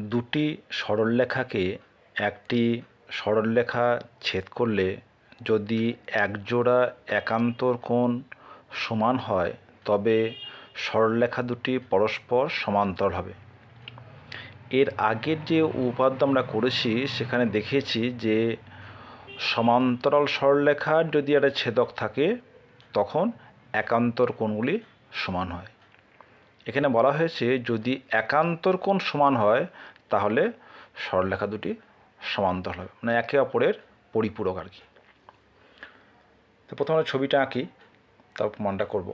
দুটি সরলরেখাকে একটি সরলরেখা ছেদ করলে যদি একজোড়া একান্তর কোণ সমান হয়, তবে সরলরেখা দুটি পরস্পর সমান্তরাল হবে। এর আগের যে উপাদ্য আমরা করেছি, সেখানে দেখেছি যে সমান্তরাল সরলরেখার যদি একটা ছেদক থাকে, তখন একান্তর কোণগুলি সমান হয়। এখানে বলা হয়েছে, যদি একান্তর কোণ সমান হয়, তাহলে সরলরেখা দুটি সমান্তরাল হবে মানে একে অপরের পরিপূরক আর কি। তো প্রথমে ছবিটা আঁকি, তারপর প্রমাণটা করব।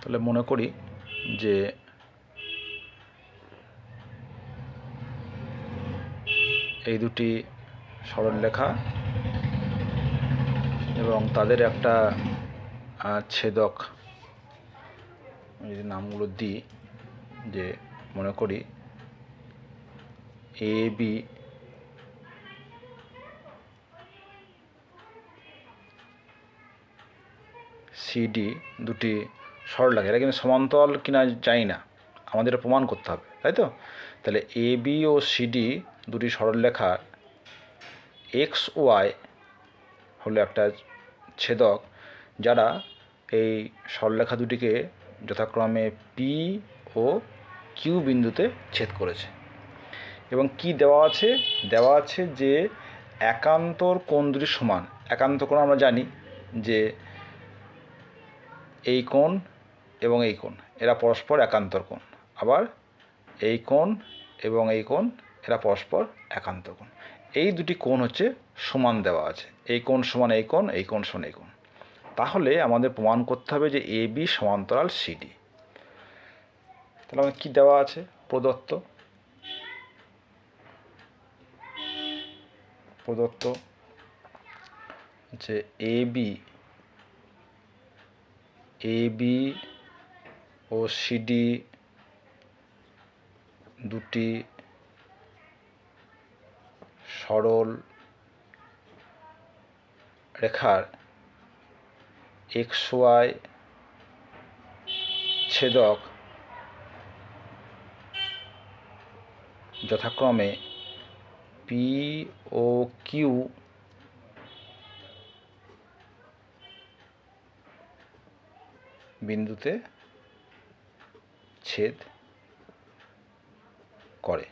তাহলে মনে করি যে এই দুটি সরলরেখা এবং তাদের একটা ছেদক আমি যদি নামগুলো দিই, যে মনে করি এ বি সিডি দুটি সরলরেখা এটা কিন্তু সমান্তরাল কিনা জানি না। আমাদের প্রমাণ করতে হবে, তাই তো? তাহলে এ বি ও সিডি দুটি সরলরেখা এক্স ওয়াই হলো একটা ছেদক, যারা এই সরলরেখা দুটিকে যথাক্রমে পি ও কিউ বিন্দুতে ছেদ করেছে। এবং কি দেওয়া আছে? দেওয়া আছে যে একান্তর কোণ দুটি সমান, একান্ত কোণ আমরা জানি যে এই কোণ এবং এই কোণ, এরা পরস্পর একান্তর কোণ। আবার এই কোণ এবং এই কোণ, এরা পরস্পর একান্তর কোণ। এই দুটি কোণ হচ্ছে সমান দেওয়া আছে। এই কোণ সমান এই কোণ এই কোণ সমান এই কোণ। তাহলে আমাদের প্রমাণ করতে হবে যে এ, বি সমান্তরাল সিডি তাহলে আমাদের কী দেওয়া আছে? প্রদত্ত। প্রদত্ত হচ্ছে এ, বি। এ, বি ও সিডি দুটি সরল রেখার এক্স ওয়াই ছেদক যথাক্রমে পি ও কিউ বিন্দুতে ছেদ করে।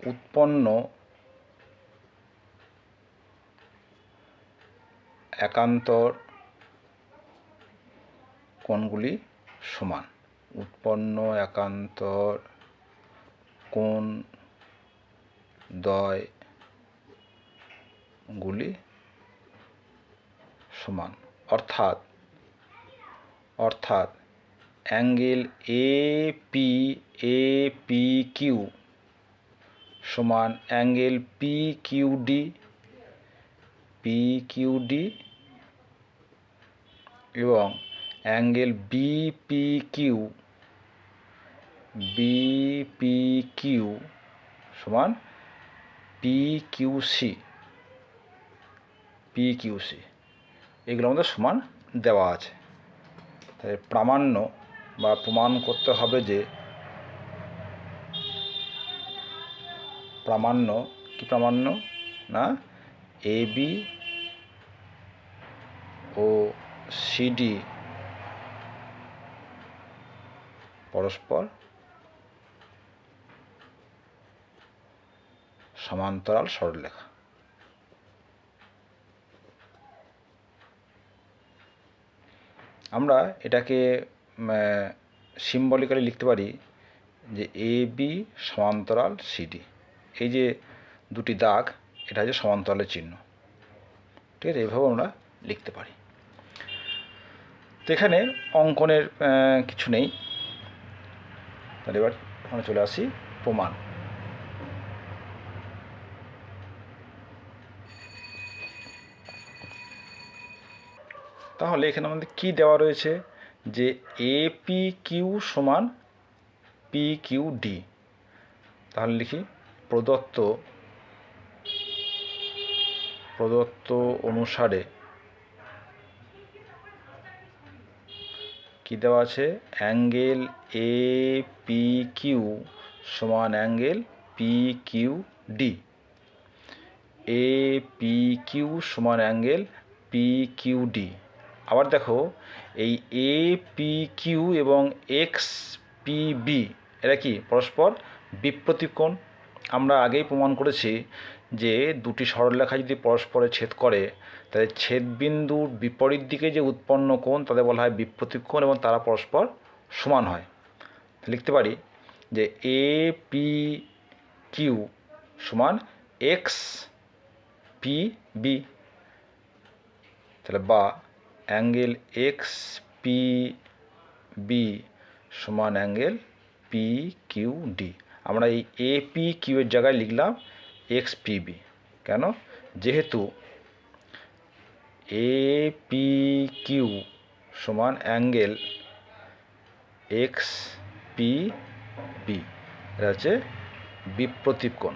উৎপন্ন একান্তর কোণগুলি সমান। উৎপন্ন একান্তর কোণ দয় গুলি সমান। অর্থাৎ অর্থাৎ angle A P A P Q সমান angle P Q D, P Q D এবং angle B P Q B Q সমান P Q C P Q C এগুলো আমাদের সমান দেওয়া আছে। তাই প্রামাণ্য বা প্রমাণ করতে হবে যে প্রামাণ্য, কি প্রামাণ্য? না এ বি ও সিডি পরস্পর সমান্তরাল সরলরেখা। আমরা এটাকে সিম্বলিক্যালি লিখতে পারি যে এ বি সমান্তরাল সিডি এই যে দুটি দাগ, এটা হচ্ছে সমান্তরালের চিহ্ন। ঠিক আছে? এইভাবে আমরা লিখতে পারি। এখানে অঙ্কনের কিছু নেই। তাহলে এবার আমরা চলে আসি প্রমাণ। তাহলে এখানে আমাদের কি দেওয়া রয়েছে? যে এ পি কিউ সমান পি কিউ ডি তাহলে লিখি, প্রদত্ত প্রদত্ত অনুসারে কি দেওয়া আছে? অ্যাঙ্গেল এ পি কিউ সমান angle P Q D A P Q সমান অ্যাঙ্গেল পি কিউ ডি আবার দেখো, এই এ পি কিউ এবং এক্স পি বি এরা কি? পরস্পর বিপ্রতীপ কোণ আমরা আগেই প্রমাণ করেছি যে দুটি সরলরেখা যদি পরস্পরে ছেদ করে তাহলে ছেদবিন্দুর বিপরীত দিকে যে উৎপন্ন কোণ, তাদের বলা হয় বিপ্রতীপ কোণ এবং তারা পরস্পর সমান হয়। লিখতে পারি যে এ পি কিউ সমান এক্স পি বি তাহলে বা অ্যাঙ্গেল এক্স পি বি সমান অ্যাঙ্গেল পি কিউ ডি আমরা এই এ পি কিউ এর জায়গায় লিখলাম এক্স পি বি কেন? যেহেতু এ পি কিউ সমান অ্যাঙ্গেল এক্স পি বি এটা হচ্ছে বিপ্রতীপ কোণ।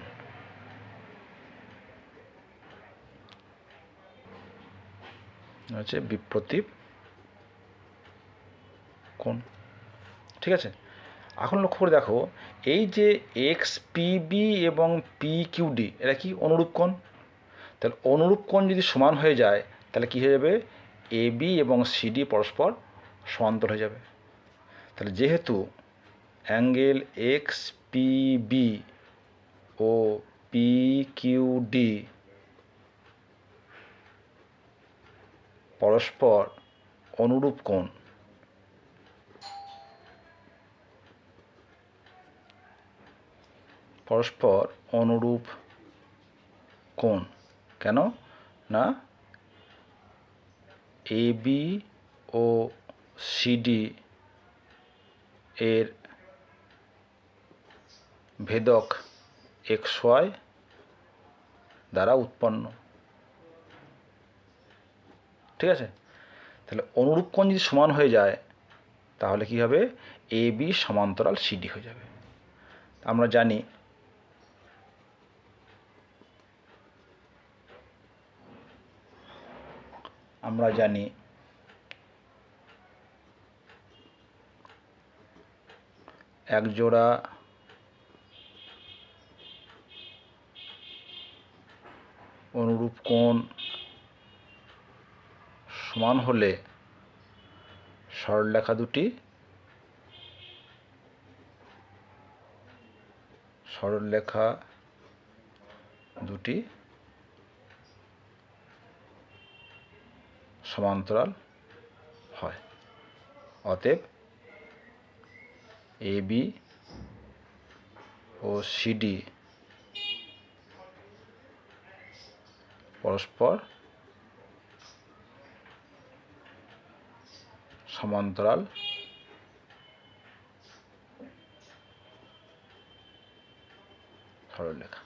হচ্ছে বিপ্রতীপ কোণ। ঠিক আছে? এখন লক্ষ্য করে দেখো, এই যে এক্স পিবি এবং পি কিউ ডি এরা কি অনুরূপ কোণ? তাহলে অনুরূপ কোণ যদি সমান হয়ে যায় তাহলে কী হয়ে যাবে? এ বি এবং সিডি পরস্পর সমান্তর হয়ে যাবে। তাহলে যেহেতু অ্যাঙ্গেল এক্স পি বি ও পি কিউ ডি পরস্পর অনুরূপ কোণ, পরস্পর অনুরূপ কোণ, কেন? না এ বি ও সিডি এর ভেদক এক্স ওয়াই দ্বারা উৎপন্ন। ঠিক আছে? তাহলে অনুরূপ কোণ যদি সমান হয়ে যায়, তাহলে কি হবে? এ বি সমান্তরাল সিডি হয়ে যাবে। আমরা জানি আমরা জানি। একজোড়া অনুরূপ কোণ সমান হলে সরলরেখা দুটি সরলরেখা দুটি সমান্তরাল হয়। অতএব এ বি ও সিডি পরস্পর সমান্তরাল সরলরেখা